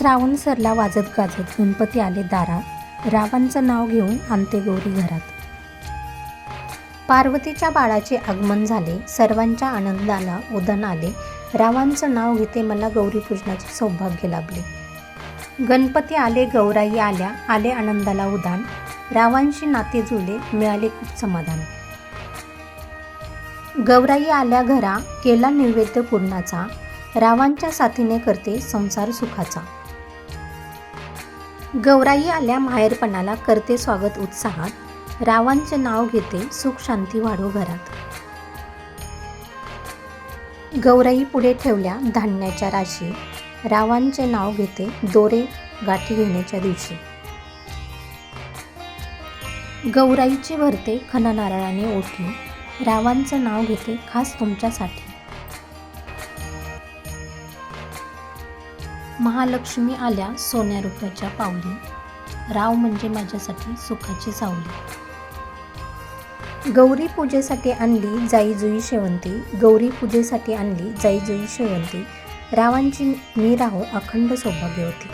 श्रावण सरला वाजत गाजत गणपती आले दारात रावांचं नाव घेऊन आणते गौरी घरात. पार्वतीच्या बाळाचे आगमन झाले. सर्वांच्या आनंदाला उदन आले. रावांचं नाव घेते मला गौरी पूजनाचे सौभाग्य लाभले. गणपती आले गौराई आल्या आले आनंदाला उदान. रावांशी नाते जुळले मिळाले खूप समाधान. गौराई आल्या घरा केला नैवेद्य पूर्णाचा. रावांच्या साथीने करते संसार सुखाचा. गौराई आल्या माहेरपणाला करते स्वागत उत्साहात. रावांचे नाव घेते सुख शांती वाढो घरात. गौराई पुढे ठेवल्या धान्याच्या राशी. रावांचे नाव घेते दोरे गाठी घेण्याच्या दिवशी. गौराईची भरते खननारळाने ओठी रावांचं नाव घेते खास तुमच्यासाठी. महालक्ष्मी आल्या सोन्या रुपयाच्या पावली. राव म्हणजे माझ्यासाठी सुखाची सावली. गौरी पूजेसाठी आणली जाई जुई शेवंती गौरी पूजेसाठी आणली जाई जुई शेवंती. रावांची मी राहो अखंड सौभाग्य होती.